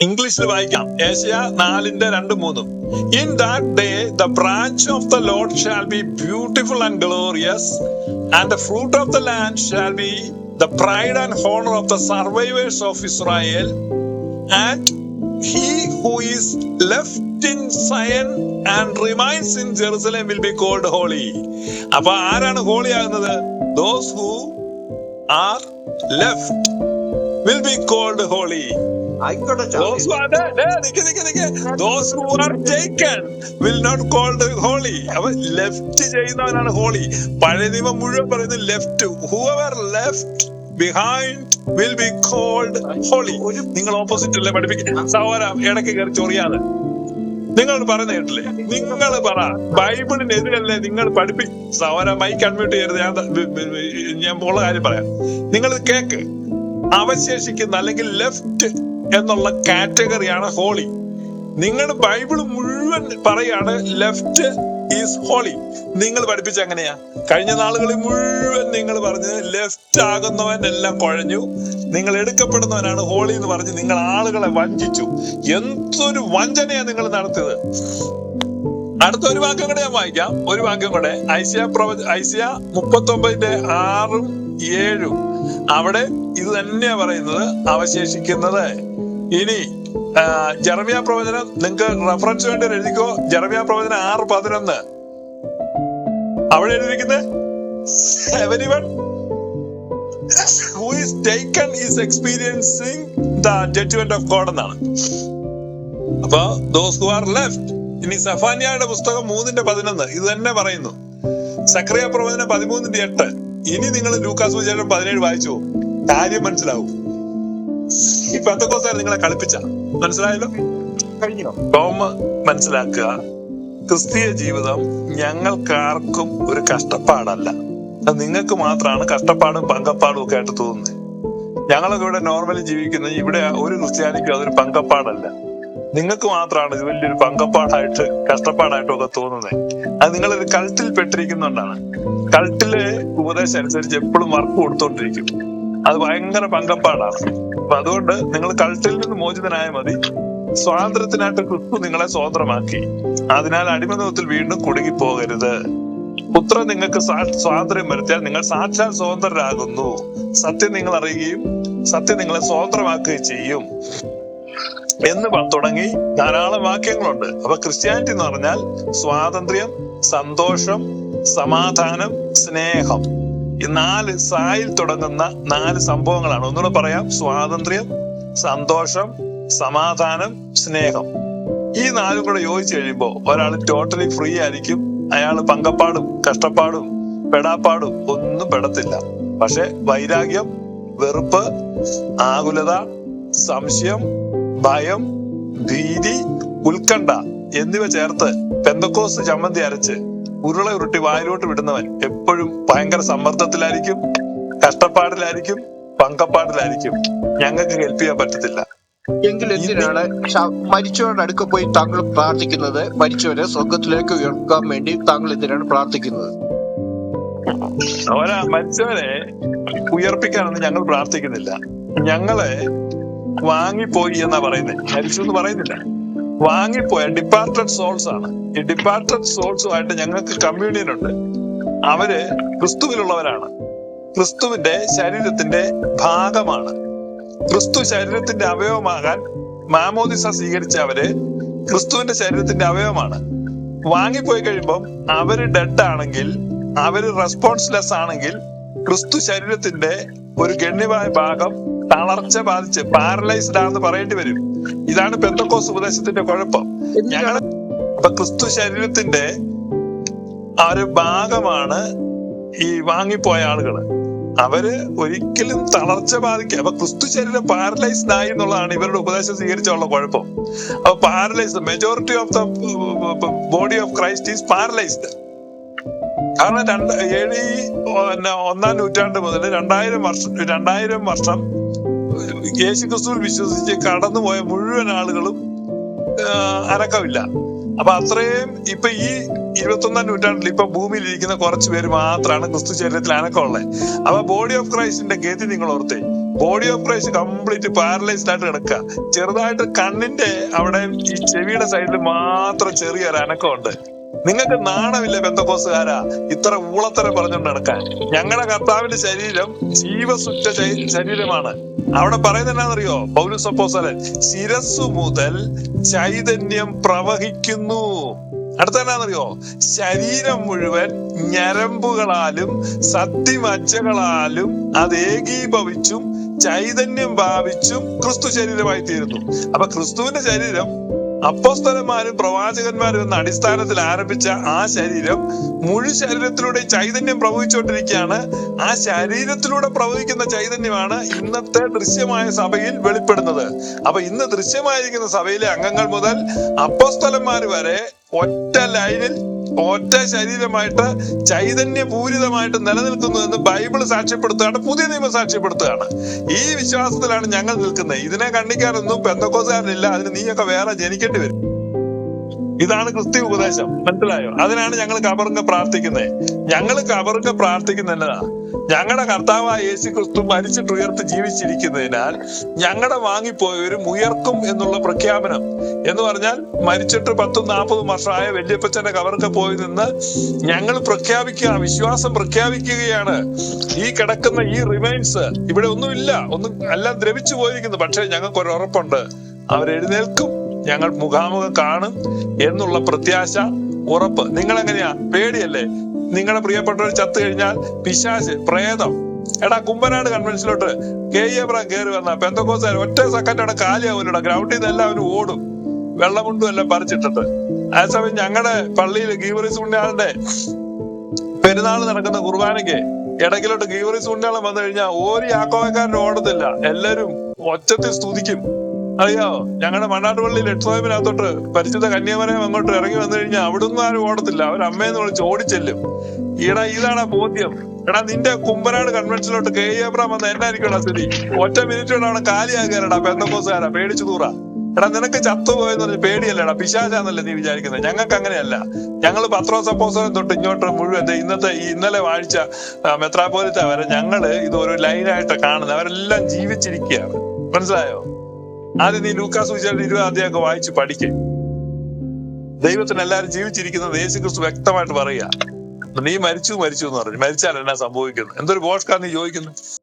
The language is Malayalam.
ഇംഗ്ലീഷിൽ വായിക്കാം. ഏഷ്യ നാലിന്റെ രണ്ട് മൂന്നും. In that day the branch of the Lord shall be beautiful and glorious and the fruit of the land shall be the pride and honour of the survivors of Israel and he who is left in Zion and remains in Jerusalem will be called holy അപ്പൊ ആരാണ് ഹോളി ആകുന്നത് those who are left will be called holy ആയിക്കോട്ടെ Those who are there, there, നിക്ക് നിക്ക് നിക്ക്. Those who are taken will not called holy. Left ചെയ്യുന്നവനാണ് ഹോളി പഴയ നിയമം മുഴുവൻ പറയുന്നത് left whoever left behind will be called holy ഒരു നിങ്ങൾ ഓപ്പോസിറ്റ് അല്ലേ പഠിപ്പിക്കുക സഹോര ഇടയ്ക്ക് കയറി ചൊറിയാതെ. നിങ്ങൾ പറയുന്ന കേട്ടില്ലേ? നിങ്ങൾ പറ. ബൈബിളിനെതിരല്ലേ നിങ്ങൾ പഠിപ്പി സഹോര മൈക്ക് അൺമ്യൂട്ട് ചെയ്യരുത്. ഞാൻ ബി- ബി- ഞാൻ ഉള്ള കാര്യം പറയാം. നിങ്ങൾ കേക്ക്. അവശേഷിക്കുന്ന അല്ലെങ്കിൽ ലെഫ്റ്റ് എന്നുള്ള കാറ്റഗറിയാണ് ഹോളി. നിങ്ങൾ ബൈബിൾ മുഴുവൻ പറയാണ് ലെഫ്റ്റ് ഈസ് ഹോളി. നിങ്ങൾ പഠിപ്പിച്ച എങ്ങനെയാ? കഴിഞ്ഞ നാളുകളിൽ മുഴുവൻ നിങ്ങൾ പറഞ്ഞത് ലെഫ്റ്റ് ആകുന്നവൻ എല്ലാം കുഴഞ്ഞു. നിങ്ങൾ എടുക്കപ്പെടുന്നവനാണ് ഹോളി എന്ന് പറഞ്ഞ് നിങ്ങൾ ആളുകളെ വഞ്ചിച്ചു. എന്തൊരു വഞ്ചനയാ നിങ്ങൾ നടത്തിയത്. അടുത്ത ഒരു വാക്യം കൂടെ ഞാൻ വായിക്കാം. ഒരു വാക്യം കൂടെ. ഐസിയ പ്രവ ഐസിയ മുപ്പത്തി ഒമ്പതിന്റെ ആറും ഏഴും. അവിടെ ഇത് തന്നെയാ പറയുന്നത് അവശേഷിക്കുന്നത്. ഇനി ജർമിയ പ്രവചനം നിങ്ങൾക്ക് റെഫറൻസ് വേണ്ടി എഴുതിക്കോ. ജർമിയ പ്രവചനം ആറ് പതിനൊന്ന്. അവിടെ എഴുതിയിരിക്കുന്നത് ജഡ്ജ്മെന്റ് ഓഫ് ഗോഡ് എന്നാണ്. അപ്പൊ ദോസ് ഹു ആർ ലെഫ്റ്റ് ഇനി സഫാനിയയുടെ പുസ്തകം മൂന്നിന്റെ പതിനൊന്ന്. ഇത് തന്നെ പറയുന്നു. സക്രിയ പ്രവചനം പതിമൂന്നിന്റെ എട്ട്. ഇനി നിങ്ങൾ ലൂക്കാസ് വിചാരം പതിനേഴ് വായിച്ചു. കാര്യം മനസ്സിലാവും. ഈ പത്തക്കോസാർ നിങ്ങളെ കളിപ്പിച്ച. മനസ്സിലായല്ലോ? കഴിഞ്ഞോ? ടോം മനസ്സിലാക്കുക. ക്രിസ്തീയ ജീവിതം ഞങ്ങൾക്കാർക്കും ഒരു കഷ്ടപ്പാടല്ല. അത് നിങ്ങൾക്ക് മാത്രമാണ് കഷ്ടപ്പാടും പങ്കപ്പാടും ഒക്കെ ആയിട്ട് തോന്നുന്നത്. ഞങ്ങളൊക്കെ ഇവിടെ നോർമലി ജീവിക്കുന്നത് ഇവിടെ ഒരു ക്രിസ്ത്യാനിക്കും അതൊരു പങ്കപ്പാടല്ല. നിങ്ങൾക്ക് മാത്രമാണ് ഇത് വലിയൊരു പങ്കപ്പാടായിട്ട് കഷ്ടപ്പാടായിട്ടും ഒക്കെ തോന്നുന്നത്. അത് നിങ്ങളൊരു കൾട്ടിൽ പെട്ടിരിക്കുന്നുണ്ടാണ് കൾട്ടിൽ ഉപദേശം അനുസരിച്ച് എപ്പോഴും വർക്ക് കൊടുത്തോണ്ടിരിക്കും. അത് ഭയങ്കര പങ്കപ്പാടാണ്. അപ്പൊ അതുകൊണ്ട് നിങ്ങൾ കൾട്ടിൽ നിന്ന് മോചിതനായ മതി. സ്വാതന്ത്ര്യത്തിനായിട്ട് ക്രിസ്തു നിങ്ങളെ സ്വതന്ത്രമാക്കി. അതിനാൽ അടിമതത്തിൽ വീണ്ടും കുടുങ്ങി പോകരുത് പുത്രൻ നിങ്ങൾക്ക് സ്വാതന്ത്ര്യം വരുത്തിയാൽ നിങ്ങൾ സാക്ഷാൽ സ്വതന്ത്രരാകുന്നു. സത്യം നിങ്ങൾ അറിയുകയും സത്യം നിങ്ങളെ സ്വതന്ത്രമാക്കുകയും ചെയ്യും. എന്ന് തുടങ്ങി ധാരാളം വാക്യങ്ങളുണ്ട്. അപ്പൊ ക്രിസ്ത്യാനിറ്റി എന്ന് പറഞ്ഞാൽ സ്വാതന്ത്ര്യം സന്തോഷം സമാധാനം സ്നേഹം. നാല് സായിൽ തുടങ്ങുന്ന നാല് സംഭവങ്ങളാണ്. ഒന്നുകൂടെ പറയാം. സ്വാതന്ത്ര്യം സന്തോഷം സമാധാനം സ്നേഹം. ഈ നാലും കൂടെ യോജിച്ചു കഴിയുമ്പോൾ ഒരാൾ ടോട്ടലി ഫ്രീ ആയിരിക്കും. അയാൾ പങ്കപ്പാടും കഷ്ടപ്പാടും പെടാപ്പാടും ഒന്നും പെടത്തില്ല. പക്ഷെ വൈരാഗ്യം വെറുപ്പ് ആകുലത സംശയം ഭയം ഭീതി ഉത്കണ്ഠ എന്നിവ ചേർത്ത് പെന്തക്കോസ് ചമ്മന്തി അരച്ച് ഉരുള ഉരുട്ടി വായിലോട്ട് വിടുന്നവൻ എപ്പോഴും ഭയങ്കര സമ്മർദ്ദത്തിലായിരിക്കും കഷ്ടപ്പാടിലായിരിക്കും പങ്കപ്പാടിലായിരിക്കും. ഞങ്ങൾക്ക് ഹെൽപ്പ് ചെയ്യാൻ പറ്റത്തില്ല. എങ്കിൽ എന്തിനാണ് മരിച്ചവരുടെ അടുക്ക പോയി താങ്കൾ പ്രാർത്ഥിക്കുന്നത്? മരിച്ചവരെ സ്വർഗത്തിലേക്ക് ഉയർക്കാൻ വേണ്ടി താങ്കൾ എന്തിനാണ് പ്രാർത്ഥിക്കുന്നത്? അവരാ മരിച്ചവരെ ഉയർപ്പിക്കാനൊന്നും ഞങ്ങൾ പ്രാർത്ഥിക്കുന്നില്ല. ഞങ്ങളെ വാങ്ങിപ്പോയി എന്നാ പറയുന്നത് മരിച്ചു എന്ന് പറയുന്നില്ല. വാങ്ങിപ്പോയ ഡിപ്പാർട്ടഡ് സോൾസ് ആണ്. ഈ ഡിപ്പാർട്ടഡ് സോൾസുമായിട്ട് ഞങ്ങൾക്ക് കമ്മ്യൂണിയൻ ഉണ്ട്. അവർ ക്രിസ്തുവിലുള്ളവരാണ്. ക്രിസ്തുവിന്റെ ശരീരത്തിന്റെ ഭാഗമാണ്. ക്രിസ്തു ശരീരത്തിന്റെ അവയവമാകാൻ മാമോദിസ സ്വീകരിച്ച അവർ ക്രിസ്തുവിന്റെ ശരീരത്തിന്റെ അവയവമാണ്. വാങ്ങിപ്പോയി കഴിയുമ്പം അവർ ഡെഡ് ആണെങ്കിൽ അവർ റെസ്പോൺസ്ലെസ് ആണെങ്കിൽ ക്രിസ്തു ശരീരത്തിന്റെ ഒരു ഗണ്യമായ ഭാഗം തളർച്ച ബാധിച്ച് പാരലൈസ്ഡ് ആണെന്ന് പറയേണ്ടി വരും. ഇതാണ് പെന്തക്കോസ് ഉപദേശത്തിന്റെ കുഴപ്പം. ഞങ്ങൾ അപ്പൊ ക്രിസ്തു ശരീരത്തിന്റെ ആ ഒരു ഭാഗമാണ് ഈ വാങ്ങിപ്പോയ ആളുകൾ. അവർ ഒരിക്കലും തളർച്ച ബാധിക്കുക അപ്പൊ ക്രിസ്തു ശരീരം പാരലൈസ്ഡ് ആയി എന്നുള്ളതാണ് ഇവരുടെ ഉപദേശം സ്വീകരിച്ചുള്ള കുഴപ്പം. അപ്പൊ paralysed majority of the body of Christ is paralysed കാരണം രണ്ട് ഏഴ് ഒന്നാം നൂറ്റാണ്ട് മുതൽ രണ്ടായിരം വർഷം രണ്ടായിരം വർഷം യേശു ക്രിസ്തുവിൽ വിശ്വസിച്ച് കടന്നുപോയ മുഴുവൻ ആളുകളും അനക്കമില്ല. അപ്പൊ അത്രയും ഇപ്പൊ ഈ ഇരുപത്തൊന്നാം നൂറ്റാണ്ടിൽ ഇപ്പൊ ഭൂമിയിൽ ഇരിക്കുന്ന കുറച്ച് പേര് മാത്രമാണ് ക്രിസ്തു ശരീരത്തിൽ അനക്കമുള്ളത് അപ്പൊ ബോഡി ഓഫ് ക്രൈസ്റ്റിന്റെ ഗതി നിങ്ങൾ ഓർത്തേ. Body of Christ complete paralysed ആയിട്ട് കിടക്കുക ചെറുതായിട്ട് കണ്ണിന്റെ അവിടെ ഈ ചെവിയുടെ സൈഡിൽ മാത്രം ചെറിയൊരു അനക്കമുണ്ട്. നിങ്ങൾക്ക് നാണമില്ല ബന്ധക്കോസുകാരാ ഇത്ര ഊളത്തരം പറഞ്ഞുകൊണ്ട് നടക്കാൻ. ഞങ്ങളുടെ കർത്താവിന്റെ ശരീരം ജീവസുറ്റ ശരീ- ശരീരമാണ്. അവിടെ പറയുന്നത് എന്നാണെന്നറിയോ പൗലുസ് അപ്പോസ്തലൻ ശിരസ് മുതൽ ചൈതന്യം പ്രവഹിക്കുന്നു. അടുത്ത എന്താണെന്നറിയോ ശരീരം മുഴുവൻ ഞരമ്പുകളാലും സത്യമച്ചകളാലും അത് ഏകീഭവിച്ചും ചൈതന്യം ഭാവിച്ചും ക്രിസ്തു ശരീരമായി തീരുന്നു അപ്പൊ ക്രിസ്തുവിന്റെ ശരീരം അപ്പോസ്തലന്മാരും പ്രവാചകന്മാരും എന്ന അടിസ്ഥാനത്തിൽ ആരംഭിച്ച ആ ശരീരം മുഴു ശരീരത്തിലൂടെ ചൈതന്യം പ്രവഹിച്ചുകൊണ്ടിരിക്കുകയാണ്. ആ ശരീരത്തിലൂടെ പ്രവഹിക്കുന്ന ചൈതന്യമാണ് ഇന്നത്തെ ദൃശ്യമായ സഭയിൽ വെളിപ്പെടുന്നത്. അപ്പൊ ഇന്ന് ദൃശ്യമായിരിക്കുന്ന സഭയിലെ അംഗങ്ങൾ മുതൽ അപ്പസ്തലന്മാർ വരെ ഒറ്റ ലൈനിൽ ഒറ്റ ശരീരമായിട്ട് ചൈതന്യപൂരിതമായിട്ട് നിലനിൽക്കുന്നു എന്ന് ബൈബിൾ സാക്ഷ്യപ്പെടുത്തുകയാണ് പുതിയ നിയമം സാക്ഷ്യപ്പെടുത്തുകയാണ്. ഈ വിശ്വാസത്തിലാണ് ഞങ്ങൾ നിൽക്കുന്നത്. ഇതിനെ കണ്ണിക്കാനൊന്നും പെന്തക്കോസുകാരനില്ല അതിന് നീയൊക്കെ വേറെ ജനിക്കേണ്ടി വരും. ഇതാണ് ക്രിസ്ത്യ ഉപദേശം. മനസ്സിലായോ? അതിനാണ് ഞങ്ങൾ കബറുങ്ക പ്രാർത്ഥിക്കുന്നത്. ഞങ്ങൾ കബറുങ്ക പ്രാർത്ഥിക്കുന്നതാ ഞങ്ങളുടെ കർത്താവായ യേശു ക്രിസ്തു മരിച്ചിട്ട് ഉയർത്ത് ജീവിച്ചിരിക്കുന്നതിനാൽ ഞങ്ങളുടെ വാങ്ങിപ്പോയവരും ഉയർക്കും എന്നുള്ള പ്രഖ്യാപനം. എന്ന് പറഞ്ഞാൽ മരിച്ചിട്ട് പത്തും നാൽപ്പതും വർഷമായ വല്യപ്പച്ചന്റെ കവർക്ക് പോയി നിന്ന് ഞങ്ങൾ പ്രഖ്യാപിക്കുക വിശ്വാസം പ്രഖ്യാപിക്കുകയാണ്. ഈ കിടക്കുന്ന ഈ റിമൈൻസ് ഇവിടെ ഒന്നുമില്ല ഒന്നും എല്ലാം ദ്രവിച്ചു പോയിരിക്കുന്നു. പക്ഷെ ഞങ്ങൾക്ക് ഒരു ഉറപ്പുണ്ട് അവരെഴുന്നേൽക്കും ഞങ്ങൾ മുഖാമുഖം കാണും എന്നുള്ള പ്രത്യാശ ഉറപ്പ്. നിങ്ങൾ എങ്ങനെയാ പേടിയല്ലേ? നിങ്ങളുടെ പ്രിയപ്പെട്ടവർ ചത്തു കഴിഞ്ഞാൽ പിശാച് പ്രേതം. എടാ കുമ്പനാട് കൺവെൻഷനിലോട്ട് കെ. എബ്രാം കയറി വന്ന പെന്തക്കോസാർ ഒറ്റ സെക്കൻഡ് അവിടെ കാലിയാവൂലടാ. ഗ്രൗണ്ടിൽ നിന്ന് എല്ലാവരും ഓടും. വെള്ളമുണ്ടും എല്ലാം പറിച്ചിട്ടിട്ട്. ആ സമയം ഞങ്ങളുടെ പള്ളിയിൽ ഗീവറിസ് ഉണ്ണിയാളുടെ പെരുന്നാൾ നടക്കുന്ന കുർബാനയ്ക്ക് ഇടയ്ക്കിലോട്ട് ഗീവറിസ് ഉണ്ണിയാളം വന്നു കഴിഞ്ഞാൽ ഒരു യാക്കോവക്കാരനും ഓടത്തില്ല. എല്ലാരും ഒച്ചത്തിൽ സ്തുതിക്കും. അറിയാവോ ഞങ്ങളുടെ മണ്ണാട്ടുപള്ളി ലക്ഷ്മിനകത്തോട്ട് പരിശുദ്ധ കന്യാമരം അങ്ങോട്ട് ഇറങ്ങി വന്നു കഴിഞ്ഞാൽ അവിടുന്ന് ആരും ഓടത്തില്ല. അവർ അമ്മയെന്ന് വിളിച്ച് ഓടിച്ചെല്ലും. ഈടാ ഇതാണ് ബോധ്യം. എടാ നിന്റെ കുമ്പനാട് കൺവെൻഷനിലോട്ട് കെ. എബ്രാം വന്ന എന്നായിരിക്കും സ്ഥിതി? ഒറ്റ മിനിറ്റ് കൊണ്ട് അവിടെ പെന്തക്കോസുകാരാ പേടിച്ചു തൂറാ എടാ നിനക്ക് ചത്തുപോയെന്ന് പറഞ്ഞ് പേടിയല്ലടാ പിശാചാന്നല്ലേ നീ വിചാരിക്കുന്നത് ഞങ്ങൾക്ക് അങ്ങനെയല്ല. ഞങ്ങൾ പത്രോ സപ്പോസനം തൊട്ട് ഇങ്ങോട്ട് മുഴുവൻ ഇന്നത്തെ ഈ ഇന്നലെ വാഴ്ച മെത്രാപോലിത്ത വരെ ഞങ്ങൾ ഇത് ഒരു ലൈനായിട്ട് കാണുന്നത് അവരെല്ലാം ജീവിച്ചിരിക്കുകയാണ്. മനസ്സിലായോ? ആദ്യം നീ ലൂക്കാസ് വിചാരിച്ച ഇരുപത് അധ്യായമൊക്കെ വായിച്ച് പഠിക്കും. ദൈവത്തിന് എല്ലാവരും ജീവിച്ചിരിക്കുന്നത് യേശു ക്രിസ്തു വ്യക്തമായിട്ട് പറയുക. നീ മരിച്ചു മരിച്ചു എന്ന് പറഞ്ഞു. മരിച്ചാൽ എന്നാ സംഭവിക്കുന്നത്? എന്തൊരു ബോഷ്കാർ നീ ചോദിക്കുന്നു?